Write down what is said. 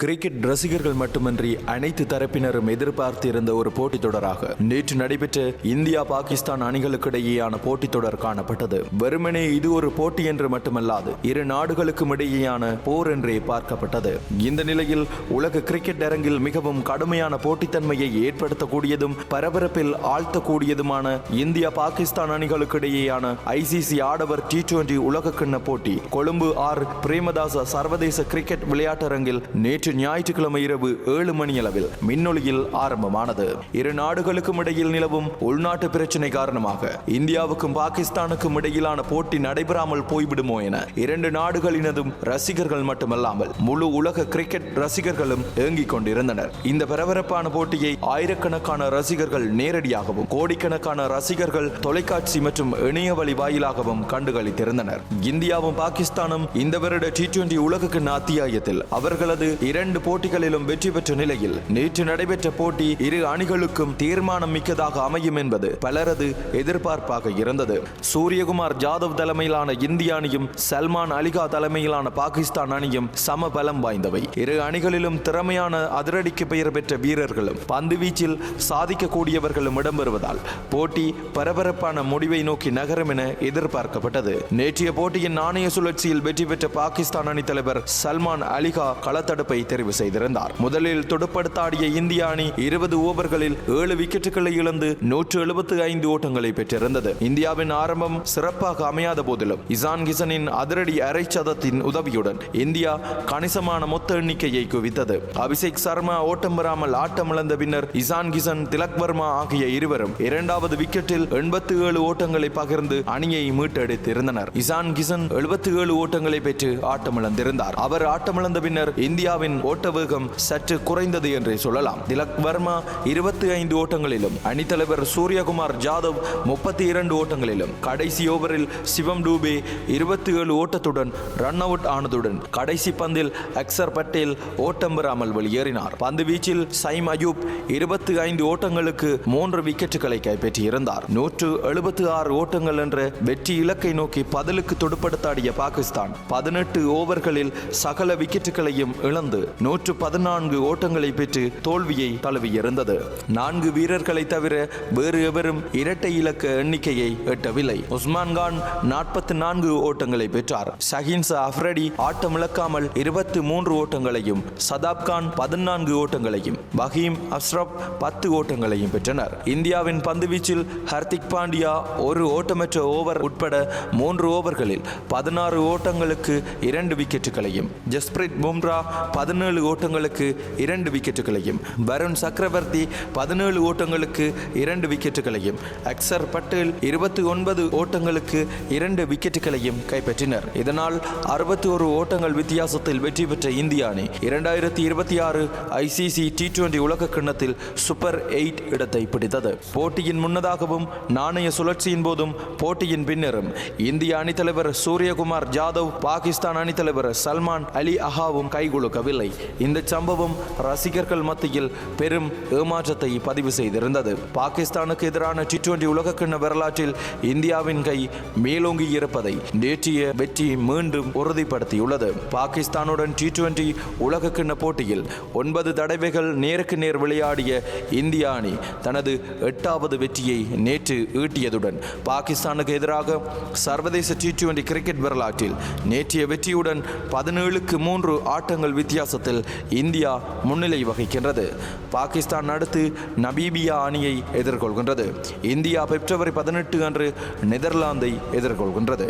Cricket ரசிகர்கள் மட்டுமின்றி அனைத்து தரப்பினரும் எதிர்பார்த்திருந்த ஒரு போட்டித் தொடராக நேற்று நடைபெற்ற இந்தியா பாகிஸ்தான் அணிகளுக்கிடையேயான போட்டித் தொடர் காணப்பட்டது. வெறுமனே இது ஒரு போட்டி என்று மட்டுமல்லாது இரு நாடுகளுக்கும் இடையேயான போர் என்றே பார்க்கப்பட்டது. இந்த நிலையில் உலக கிரிக்கெட் அரங்கில் மிகவும் கடுமையான போட்டித்தன்மையை ஏற்படுத்தக்கூடியதும் பரபரப்பில் ஆழ்த்தக்கூடியதுமான இந்தியா பாகிஸ்தான் அணிகளுக்கிடையேயான ஐசிசி ஆடவர் டி டுவெண்டி உலகக்கிண்ண போட்டி கொழும்பு ஆர். பிரேமதாச சர்வதேச கிரிக்கெட் விளையாட்டரங்கில் நேற்று ஞாயிற்றுக்கிழமை இரவு ஏழு மணியளவில் மின்னொலியில் ஆரம்பமானது. இரு நாடுகளுக்கும் இடையில் நிலவும் உள்நாட்டு பிரச்சினை காரணமாக இந்தியாவுக்கும் பாகிஸ்தானுக்கும் இடையிலான போட்டி நடைபெறாமல் போய்விடுமோ என இரண்டு நாடுகளினதும் ரசிகர்கள் மட்டுமல்லாமல் முழு உலக கிரிக்கெட் ரசிகர்களும் ஏங்கிக் கொண்டிருந்தனர். இந்த பரபரப்பான போட்டியை ஆயிரக்கணக்கான ரசிகர்கள் நேரடியாகவும் கோடிக்கணக்கான ரசிகர்கள் தொலைக்காட்சி மற்றும் இணைய வழி வாயிலாகவும் கண்டுகளித்திருந்தனர். இந்தியாவும் பாகிஸ்தானும் இந்த வருட டி டுவெண்டி உலகக்கிண்ண அத்தியாயத்தில் அவர்களது இரண்டு இரண்டு போட்டிகளிலும் வெற்றி பெற்ற நிலையில் நேற்று நடைபெற்ற போட்டி இரு அணிகளுக்கும் தீர்மானம் மிக்கதாக அமையும் என்பது பலரது எதிர்பார்ப்பாக இருந்தது. சூரியகுமார் ஜாதவ் தலைமையிலான இந்திய அணியும் சல்மான் அலிகா தலைமையிலான பாகிஸ்தான் அணியும் சம பலம் வாய்ந்தவை. இரு அணிகளிலும் திறமையான அதிரடிக்கு பெயர் பெற்ற வீரர்களும் பந்து வீச்சில் சாதிக்கக்கூடியவர்களும் இடம்பெறுவதால் போட்டி பரபரப்பான முடிவை நோக்கி நகரும் என எதிர்பார்க்கப்பட்டது. நேற்றைய போட்டியின் நாணய சுழற்சியில் வெற்றி பெற்ற பாகிஸ்தான் அணி தலைவர் சல்மான் அலிகா களத்தடுப்பை தெரிவு செய்திருந்தார். முதலில் துடுப்படுத்தாடிய இந்திய அணி இருபது ஓவர்களில் ஏழு விக்கெட்டுகளை இழந்து நூற்று எழுபத்து ஐந்து ஓட்டங்களை பெற்றிருந்தது. இந்தியாவின் ஆரம்பம் சிறப்பாக அமையாத போதிலும் இசான் கிசனின் அதிரடி அரை சதத்தின் உதவியுடன் இந்தியா கணிசமான மொத்த எண்ணிக்கையை குவித்தது. அபிஷேக் சர்மா ஓட்டம் பெறாமல் ஆட்டமிழந்த பின்னர் இசான் கிசன் திலக் வர்மா ஆகிய இருவரும் இரண்டாவது விக்கெட்டில் எண்பத்து ஏழு ஓட்டங்களை பகிர்ந்து அணியை மீட்டெடுத்திருந்தனர். இசான் கிசன் எழுபத்தி ஏழு ஓட்டங்களை பெற்று ஆட்டமிழந்திருந்தார். அவர் ஆட்டமிழந்த பின்னர் இந்தியாவின் ஓட்ட வேகம் சற்று குறைந்தது என்றே சொல்லலாம். திலக் வர்மா இருபத்தி ஐந்து ஓட்டங்களிலும் அணித்தலைவர் சூரியகுமார் ஜாதவ் முப்பத்தி இரண்டு ஓட்டங்களிலும் கடைசி ஓவரில் சிவம் டூபே இருபத்தி ஏழு ஓட்டத்துடன் ரன் அவுட் ஆனதுடன் கடைசி பந்தில் அக்சர் பட்டேல் ஓட்டம் பெறாமல் வெளியேறினார். பந்து வீச்சில் சைம் அயூப் இருபத்தி ஐந்து ஓட்டங்களுக்கு மூன்று விக்கெட்டுகளை கைப்பற்றியிருந்தார். நூற்று எழுபத்து ஆறு ஓட்டங்கள் என்ற வெற்றி இலக்கை நோக்கி பதிலுக்கு துடுப்படுத்தாடிய பாகிஸ்தான் பதினெட்டு ஓவர்களில் சகல விக்கெட்டுகளையும் இழந்து நூற்று பதினான்கு ஓட்டங்களை பெற்று தோல்வியை தழுவியிருந்தது நான்கு வீரர்களை தவிர வேறு எவரும் இரட்டை இலக்க எண்ணிக்கையை எட்டவில்லை. உஸ்மான் கான் நாற்பத்தி நான்கு ஓட்டங்களை பெற்றார். ஷஹீன்சா அஃப்ரடி ஆட்டமிழக்காமல் இருபத்தி மூன்று ஓட்டங்களையும் சதாப் கான் பதினான்கு ஓட்டங்களையும் பஹீம் அஸ்ரப் பத்து ஓட்டங்களையும் பெற்றனர். இந்தியாவின் பந்துவீச்சில் ஹர்திக் பாண்டியா ஒரு ஓட்டமற்ற ஓவர் உட்பட மூன்று ஓவர்களில் பதினாறு ஓட்டங்களுக்கு இரண்டு விக்கெட்டுகளையும் ஜஸ்பிரித் பும்ரா பதினேழு ஓட்டங்களுக்கு இரண்டு விக்கெட்டுகளையும் வருண் சக்கரவர்த்தி பதினேழு ஓட்டங்களுக்கு இரண்டு விக்கெட்டுகளையும் அக்சர் பட்டேல் இருபத்தி ஒன்பது ஓட்டங்களுக்கு இரண்டு விக்கெட்டுகளையும் கைப்பற்றினர். இதனால் அறுபத்தி ஒரு ஓட்டங்கள் வித்தியாசத்தில் வெற்றி பெற்ற இந்திய அணி இரண்டாயிரத்தி இருபத்தி ஆறு ஐசிசி டி டுவெண்டி உலக கிண்ணத்தில் சூப்பர் எயிட் இடத்தை பிடித்தது. போட்டியின் முன்னதாகவும் நாணய சுழற்சியின் போதும் போட்டியின் பின்னரும் இந்திய அணித்தலைவர் சூரியகுமார் ஜாதவ் பாகிஸ்தான் அணித்தலைவர் சல்மான் அலி அஹாவும் கைகுலுக்கவில்லை இந்த சம்பவம் ரசிகர்கள் மத்தியில் பெரும் ஏமாற்றத்தை பதிவு செய்திருந்தது. பாகிஸ்தானுக்கு எதிரான டி டுவெண்டி உலகக்கிண்ண வரலாற்றில் இந்தியாவின் கை மேலோங்கி இருப்பதை நேற்றைய வெற்றி மீண்டும் உறுதிப்படுத்தியுள்ளது. பாகிஸ்தானுடன் டி டுவெண்டி உலகக்கிண்ண போட்டியில் ஒன்பது தடவைகள் நேருக்கு நேர் விளையாடிய இந்திய அணி தனது எட்டாவது வெற்றியை நேற்று ஈட்டியதுடன் பாகிஸ்தானுக்கு எதிராக சர்வதேச டி டுவெண்டி கிரிக்கெட் வரலாற்றில் நேற்றைய வெற்றியுடன் பதினேழுக்கு மூன்று ஆட்டங்கள் வித்தியாசத்தில் இந்தியா முன்னிலை வகிக்கின்றது. பாகிஸ்தான் அடுத்து நமீபியா அணியை எதிர்கொள்கின்றது. இந்தியா பிப்ரவரி பதினெட்டு அன்று நெதர்லாந்தை எதிர்கொள்கின்றது.